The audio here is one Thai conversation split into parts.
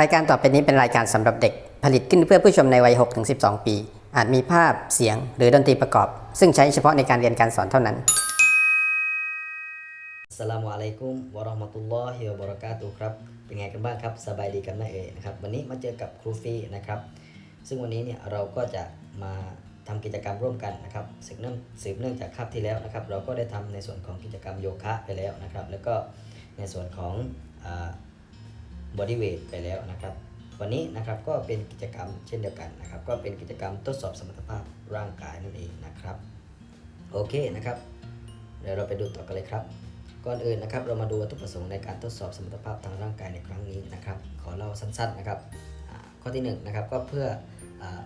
รายการต่อไปนี้เป็นรายการสำหรับเด็ก ผลิตขึ้นเพื่อผู้ชมในวัย 6-12 ปี อาจมีภาพเสียงหรือดนตรีประกอบ ซึ่งใช้เฉพาะในการเรียนการสอนเท่านั้นสลามุอะลัยกุมวะราะห์มะตุลลอฮิวะบะเราะกาตุครับ เป็นไงกันบ้างครับ สบายดีกันไหมเอ่ยนะครับ วันนี้มาเจอกับครูฟีนะครับ ซึ่งวันนี้เนี่ยเราก็จะมาทำกิจกรรมร่วมกันนะครับสืบเนื่องสืบเนื่องจากคาบที่แล้วนะครับ เราก็ได้ทำในส่วนของกิจกรรมโยคะไปแล้วนะครับ แล้วก็ในส่วนของ บอดี้เวทไปแล้วนะครับ วันนี้นะครับก็เป็นกิจกรรมเช่นเดียวกันนะครับ ก็เป็นกิจกรรมทดสอบสมรรถภาพร่างกายนั่นเองนะครับ โอเคนะครับ เดี๋ยวเราไปดูต่อกันเลยครับ ก่อนอื่นนะครับ เรามาดูวัตถุประสงค์ในการทดสอบสมรรถภาพทางร่างกายในครั้งนี้นะครับ ขอเล่าสั้นๆนะครับ ข้อที่1นงนะครับก็เพื่ออา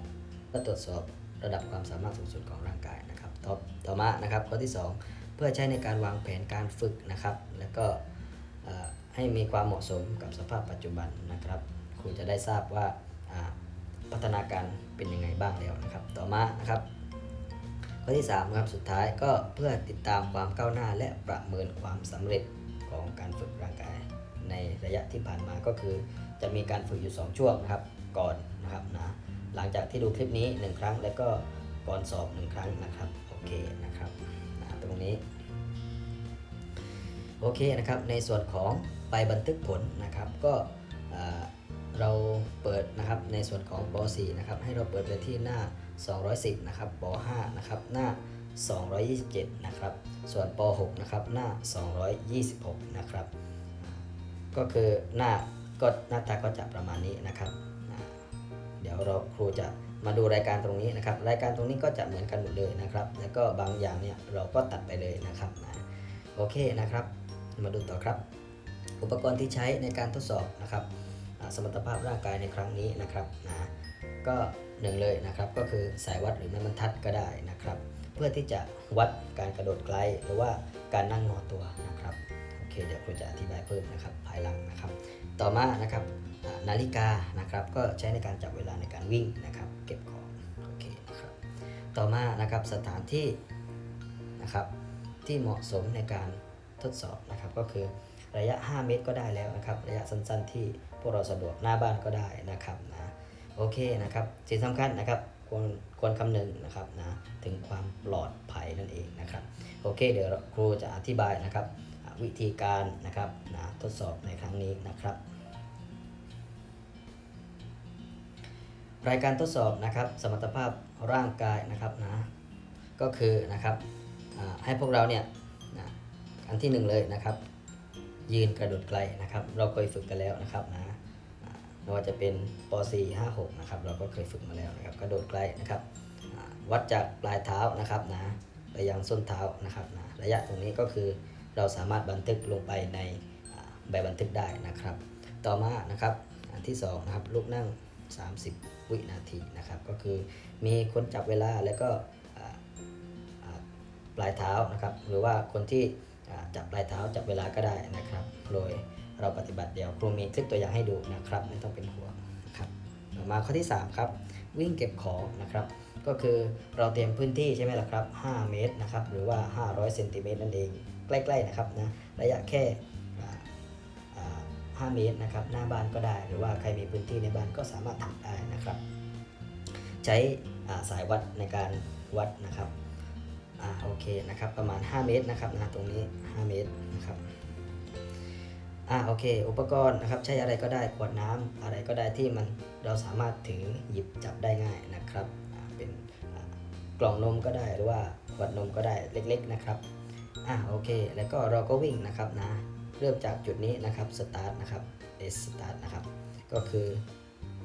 เพื่อตรวจสอบระดับความสามารถสูงสุดของร่างกายนะครับ ต่อต่อมานะครับข้อที่ 2 เพื่อใช้ในการวางแผนการฝึกนะครับ แล้วก็ ให้มีความเหมาะสมกับสภาพปัจจุบันนะครับ ครูจะได้ทราบว่าพัฒนาการเป็นยังไงบ้างแล้วนะครับ ต่อมานะครับ ข้อที่3ครับสุดท้ายก็เพื่อติดตามความก้าวหน้าและประเมินความสำเร็จของการฝึกร่างกาย ในระยะที่ผ่านมาก็คือ จะมีการฝึกอยู่ 2 ช่วงนะครับก่อนนะครับนะหลังจากที่ดูคลิปนี้ 1 ครั้ง แล้วก็ก่อนสอบ 1 ครั้งนะครับโอเคนะครับนะตรงนี้โอเคนะครับในส่วนของ ไปบันทึกผลนะครับ ก็เราเปิดนะครับในส่วนของป .4 นะครับให้เราเปิดไปที่หน้า 210นะครับป .5 นะครับหน้า 227นะครับส่วนป .6 นะครับหน้า 226นะครับก็คือหน้าก็หน้าตาก็จะประมาณนี้นะครับ เดี๋ยวเราครูจะมาดูรายการตรงนี้นะครับ รายการตรงนี้ก็จะเหมือนกันหมดเลยนะครับ แล้วก็บางอย่างเนี่ยเราก็ตัดไปเลยนะครับโอเคนะครับ มาดูต่อครับ อุปกรณ์ที่ใช้ในการทดสอบนะครับสมรรถภาพร่างกายในครั้งนี้นะครับนะก็หนึ่งเลยนะครับก็คือสายวัดหรือไม้บรรทัดก็ได้นะครับ เพื่อที่จะวัดการกระโดดไกลหรือว่าการนั่งงอตัวนะครับโอเคเดี๋ยวครูจะอธิบายเพิ่มนะครับภายหลังนะครับ ต่อมานะครับนาฬิกานะครับก็ใช้ในการจับเวลาในการวิ่งนะครับ เก็บของโอเคนะครับต่อมานะครับสถานที่นะครับที่เหมาะสมในการทดสอบนะครับก็คือ ระยะ 5 เมตรก็ได้แล้วนะครับ ระยะสั้นๆ ที่พวกเราสะดวกหน้าบ้านก็ได้นะครับนะโอเคนะครับสิ่งสำคัญนะครับควรควรคำนึงนะครับนะถึงความปลอดภัยนั่นเองนะครับโอเค เดี๋ยวครูจะอธิบายนะครับวิธีการนะครับนะทดสอบในครั้งนี้นะครับ รายการทดสอบนะครับ สมรรถภาพร่างกายนะครับนะก็คือนะครับให้พวกเราเนี่ยนะอันที่หนึ่งเลยนะครับ ยืนกระโดดไกลนะครับ เราเคยฝึกกันแล้วนะครับนะไม่ว่าจะเป็นป .4 5 6นะครับเราก็เคยฝึกมาแล้วนะครับ กระโดดไกลนะครับ วัดจากปลายเท้านะครับนะไปยังส้นเท้านะครับนะระยะตรงนี้ก็คือเราสามารถบันทึกลงไปในใบบันทึกได้นะครับ ต่อมานะครับอันที่สองนะครับลุกนั่ง 30 วินาทีนะครับ ก็คือมีคนจับเวลาแล้วก็ปลายเท้านะครับ หรือว่าคนที่ จับปลายเท้าจับเวลาก็ได้นะครับ โดยเราปฏิบัติเดี๋ยวครูมีคลิปตัวอย่างให้ดูนะครับ ไม่ต้องเป็นห่วงครับมาข้อที่ 3 ครับ วิ่งเก็บของนะครับ ก็คือเราเตรียมพื้นที่ใช่ไหมล่ะครับ 5 เมตรนะครับ หรือว่า 500เซนติเมตรนั่นเอง ใกล้ๆนะครับนะระยะแค่อ่าอ่า5เมตรนะครับหน้าบ้านก็ได้ หรือว่าใครมีพื้นที่ในบ้านก็สามารถทำได้นะครับ ใช้สายวัดในการวัดนะครับ อ่าโอเคนะครับประมาณ 5 เมตรนะครับนะตรงนี้ 5 เมตรนะครับอ่าโอเค อุปกรณ์นะครับใช้อะไรก็ได้ขวดน้ำอะไรก็ได้ที่มันเราสามารถถือหยิบจับได้ง่ายนะครับเป็นกล่องนมก็ได้หรือว่าขวดนมก็ได้เล็กๆนะครับอะโอเค แล้วก็เราก็วิ่งนะครับนะเริ่มจากจุดนี้นะครับสตาร์ทนะครับ S start นะครับ ก็คือ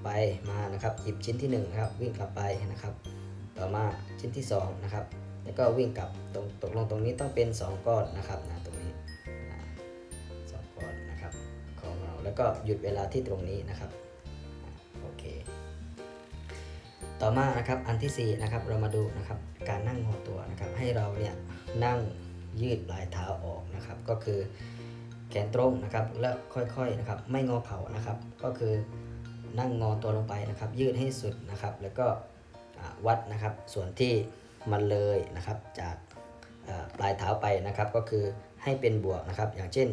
ไปมานะครับหยิบชิ้นที่1นครับวิ่งกลับไปนะครับ ต่อมาชิ้นที่2นะครับ แล้วก็วิ่งกลับตรงตกลงตรงนี้ต้องเป็น 2 ก้อนนะครับนะตรงนี้สองก้อนนะครับของเราแล้วก็หยุดเวลาที่ตรงนี้นะครับโอเค ต่อมานะครับอันที่4นะครับเรามาดูนะครับการนั่งงอตัวนะครับให้เราเนี่ยนั่งยืดปลายเท้าออกนะครับ ก็คือแขนตรงนะครับแล้วค่อยๆนะครับไม่งอเข่านะครับ ก็คือนั่งงอตัวลงไปนะครับ ยืดให้สุดนะครับ แล้วก็วัดนะครับส่วนที่ มันเลยนะครับ จากปลายเท้าไปนะครับ ก็คือให้เป็นบวกนะครับ อย่างเช่น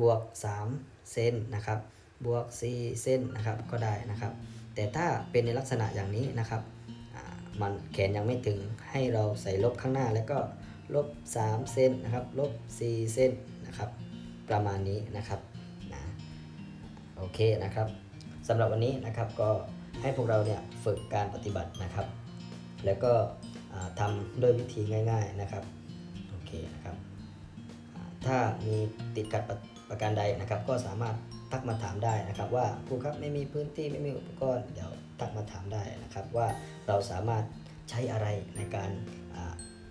บวก 3 เซนนะครับ บวก 4เส้นนะครับ ก็ได้นะครับ แต่ถ้าเป็นในลักษณะอย่างนี้นะครับมันแขนยังไม่ถึงให้เราใส่ลบข้างหน้าแล้วก็ลบ 3เส้นนะครับ ลบ 4เส้นนะครับ ประมาณนี้นะครับนะโอเคนะครับสำหรับวันนี้นะครับก็ให้พวกเราเนี่ยฝึกการปฏิบัตินะครับ แล้วก็ อ่าทำด้วยวิธีง่าย ๆนะครับโอเคนะครับถ้ามีติดขัดประประการใดนะครับ ก็สามารถทักมาถามได้นะครับ ว่าครูครับไม่มีพื้นที่ไม่มีอุปกรณ์เดี๋ยวทักมาถามได้นะครับ ว่าเราสามารถใช้อะไรในการ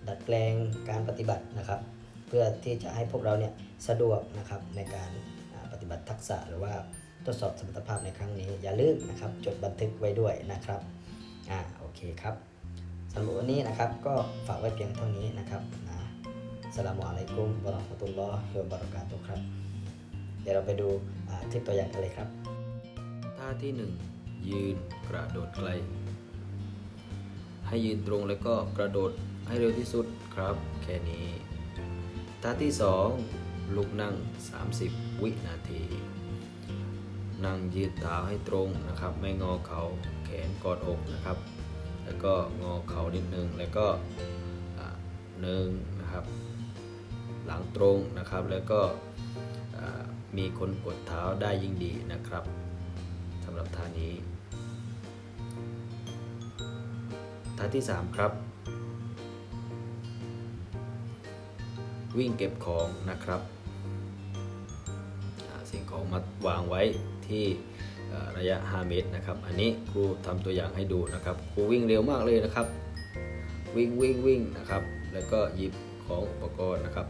ดัดแปลงการปฏิบัตินะครับ เพื่อที่จะให้พวกเราเนี่ยสะดวกนะครับในการปฏิบัติทักษะหรือว่าทดสอบสมรรถภาพในครั้งนี้อย่าลืมนะครับ จดบันทึกไว้ด้วยนะครับอ่าโอเคครับ สำหรับวันนี้นะครับก็ฝากไว้เพียงเท่านี้นะครับนะสลามุอะลัยกุมวะเราะห์ตุลลอฮิวะบะเรากาตุครับ เดี๋ยวเราไปดูอ่าคลิปตัวอย่างกันเลยครับ ท่าที่ 1 ยืนกระโดดไกล ให้ยืนตรงแล้วก็กระโดดให้เร็วที่สุดครับ แค่นี้ ท่าที่ 2 ลุกนั่ง 30 วินาที นั่งยืดเท้าให้ตรงนะครับ ไม่งอเขาแขนกอดอกนะครับ แล้วก็งอเข่านิดนึง แล้วก็หนึ่งนะครับ หลังตรงนะครับ แล้วก็มีคนกดเท้าได้ยิ่งดีนะครับสำหรับท่านี้ท่าที่ 3 ครับ วิ่งเก็บของนะครับสิ่งของมาวางไว้ที่ ระยะ 5 เมตรนะครับ อันนี้ครูทำตัวอย่างให้ดูนะครับ ครูวิ่งเร็วมากเลยนะครับ วิ่งวิ่งวิ่งนะครับ แล้วก็หยิบของอุปกรณ์นะครับ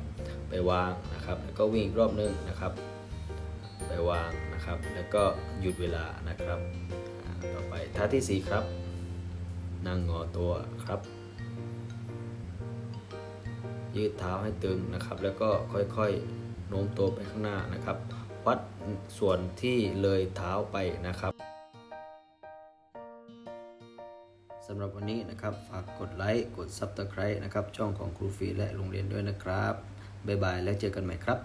ไปวางนะครับ แล้วก็วิ่งอีกรอบนึงนะครับ ไปวางนะครับ แล้วก็หยุดเวลานะครับ ต่อไปท่าที่ 4 ครับ นั่งงอตัวครับ ยืดเท้าให้ตึงนะครับ แล้วก็ค่อยๆโน้มตัวไปข้างหน้านะครับ วัดส่วนที่เลยเท้าไปนะครับสำหรับวันนี้นะครับฝากกดไลค์กด Subscribe นะครับช่องของครูฟีและโรงเรียนด้วยนะครับ บ๊ายบาย และเจอกันใหม่ครับ